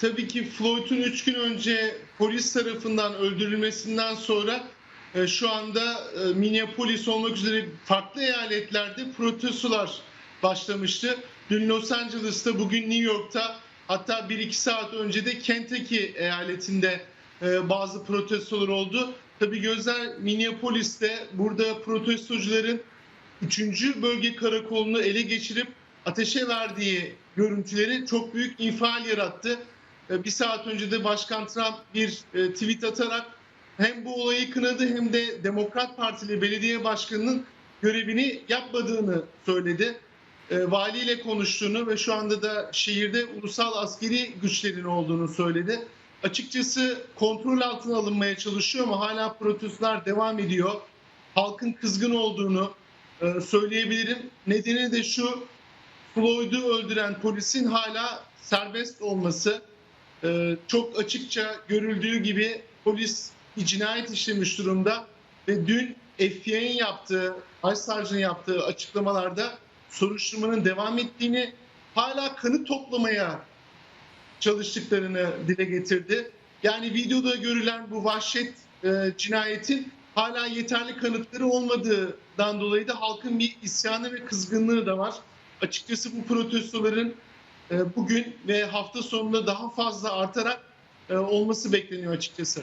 tabii ki Floyd'un 3 gün önce polis tarafından öldürülmesinden sonra e, şu anda e, Minneapolis olmak üzere farklı eyaletlerde protestolar başlamıştı. Dün Los Angeles'ta, bugün New York'ta hatta 1-2 saat önce de Kentucky eyaletinde e, bazı protestolar oldu. Tabii gözler Minneapolis'te burada protestocuların 3. bölge karakolunu ele geçirip ateşe verdiği görüntüleri çok büyük infial yarattı. E, Bir saat önce de Başkan Trump bir e, tweet atarak hem bu olayı kınadı hem de Demokrat Partili belediye başkanının görevini yapmadığını söyledi. E, Valiyle konuştuğunu ve şu anda da şehirde ulusal askeri güçlerin olduğunu söyledi. Açıkçası kontrol altına alınmaya çalışıyor ama hala protestolar devam ediyor. Halkın kızgın olduğunu söyleyebilirim. Nedeni de şu, Floyd'u öldüren polisin hala serbest olması. Ee, çok açıkça görüldüğü gibi polis bir cinayet işlemiş durumda ve dün FBI'nin yaptığı, Başsavcının yaptığı açıklamalarda soruşturmanın devam ettiğini, hala kanıt toplamaya çalıştıklarını dile getirdi. Yani videoda görülen bu vahşet e, cinayetin hala yeterli kanıtları olmadığından dolayı da halkın bir isyanı ve kızgınlığı da var. Açıkçası bu protestoların e, bugün ve hafta sonunda daha fazla artarak e, olması bekleniyor açıkçası.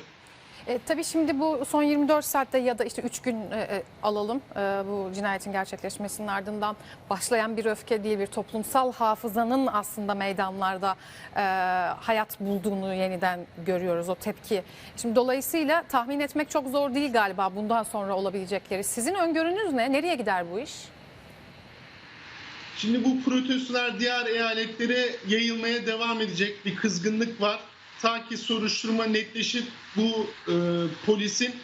E, tabii şimdi bu son 24 saatte ya da işte 3 gün e, e, alalım e, bu cinayetin gerçekleşmesinin ardından başlayan bir öfke değil bir toplumsal hafızanın aslında meydanlarda e, hayat bulduğunu yeniden görüyoruz o tepki. Şimdi dolayısıyla tahmin etmek çok zor değil galiba bundan sonra olabilecekleri. Sizin öngörünüz ne? Nereye gider bu iş? Şimdi bu protestolar diğer eyaletlere yayılmaya devam edecek bir kızgınlık var. Ta ki soruşturma netleşip bu e, polisin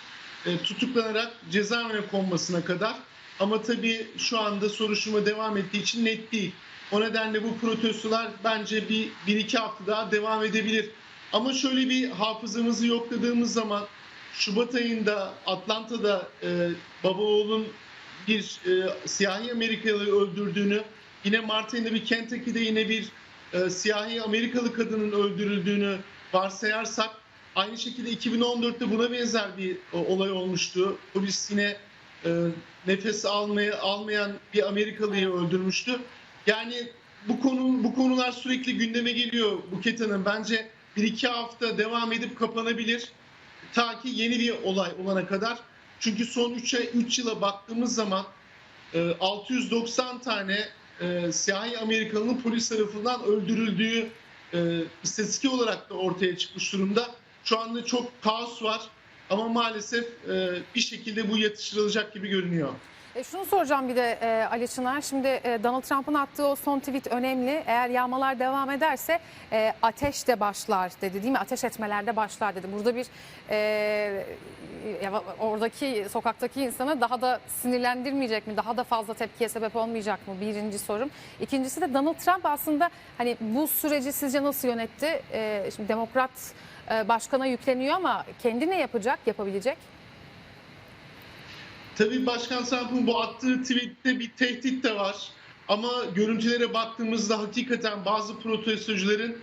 e, tutuklanarak cezaevine konmasına kadar. Ama tabii şu anda soruşturma devam ettiği için net değil. O nedenle bu protestolar bence bir, bir iki hafta daha devam edebilir. Ama şöyle bir hafızamızı yokladığımız zaman Şubat ayında Atlanta'da e, baba oğlun bir e, siyahi Amerikalı öldürdüğünü, yine Mart ayında bir Kentucky'de yine bir e, siyahi Amerikalı kadının öldürüldüğünü varsayarsak aynı şekilde 2014'te buna benzer bir e, olay olmuştu. Polis yine e, nefes almaya almayan bir Amerikalıyı öldürmüştü. Yani bu konu bu konular sürekli gündeme geliyor Buket Hanım. Bence bir iki hafta devam edip kapanabilir. Ta ki yeni bir olay olana kadar. Çünkü son 3 3 yıla baktığımız zaman e, 690 tane e, siyahi Amerikalının polis tarafından öldürüldüğü e, istatistik olarak da ortaya çıkmış durumda. Şu anda çok kaos var ama maalesef e, bir şekilde bu yatıştırılacak gibi görünüyor. E şunu soracağım bir de e, Ali Çınar. Şimdi e, Donald Trump'ın attığı o son tweet önemli. Eğer yağmalar devam ederse e, ateş de başlar dedi değil mi? Ateş etmeler de başlar dedi. Burada bir e, oradaki sokaktaki insanı daha da sinirlendirmeyecek mi? Daha da fazla tepkiye sebep olmayacak mı? Birinci sorum. İkincisi de Donald Trump aslında hani bu süreci sizce nasıl yönetti? E, şimdi Demokrat e, başkana yükleniyor ama kendi ne yapacak, yapabilecek? Tabii Başkan Trump'ın bu attığı tweette bir tehdit de var. Ama görüntülere baktığımızda hakikaten bazı protestocuların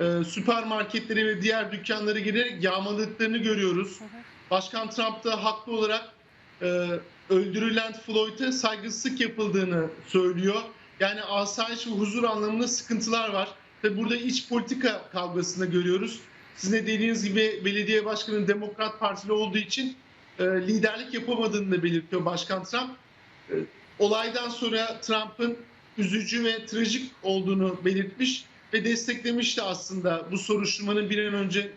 e, süpermarketlere ve diğer dükkanlara girerek yağmaladıklarını görüyoruz. Başkan Trump da haklı olarak e, öldürülen Floyd'e saygısızlık yapıldığını söylüyor. Yani asayiş ve huzur anlamında sıkıntılar var. Ve burada iç politika kavgasını görüyoruz. Sizin de dediğiniz gibi belediye başkanı Demokrat Partili olduğu için e, liderlik yapamadığını da belirtiyor Başkan Trump. E, olaydan sonra Trump'ın üzücü ve trajik olduğunu belirtmiş ve desteklemişti aslında bu soruşturmanın bir an önce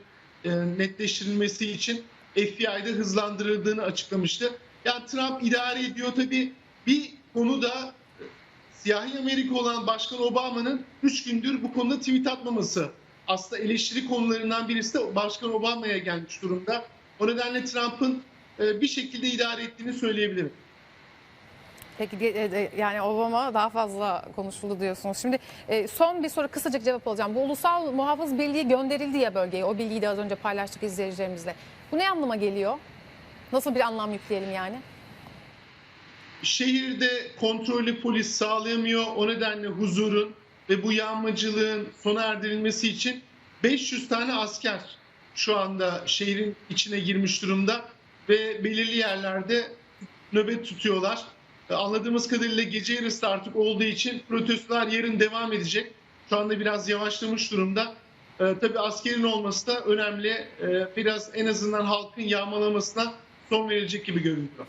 e, netleştirilmesi için FBI'de hızlandırıldığını açıklamıştı. Yani Trump idare ediyor tabii bir konuda e, siyahi Amerika olan Başkan Obama'nın 3 gündür bu konuda tweet atmaması. Aslında eleştiri konularından birisi de Başkan Obama'ya gelmiş durumda. O nedenle Trump'ın bir şekilde idare ettiğini söyleyebilirim. Peki e, e, yani Obama daha fazla konuşuldu diyorsunuz. Şimdi e, son bir soru kısacık cevap alacağım. Bu Ulusal Muhafız Birliği gönderildi ya bölgeye. O bilgiyi de az önce paylaştık izleyicilerimizle. Bu ne anlama geliyor? Nasıl bir anlam yükleyelim yani? Şehirde kontrollü polis sağlayamıyor. O nedenle huzurun ve bu yağmacılığın sona erdirilmesi için 500 tane asker şu anda şehrin içine girmiş durumda ve belirli yerlerde nöbet tutuyorlar. E, Anladığımız kadarıyla gece yarısı artık olduğu için protestolar yarın devam edecek. Şu anda biraz yavaşlamış durumda. E, tabii askerin olması da önemli. E, biraz en azından halkın yağmalamasına son verilecek gibi görünüyor.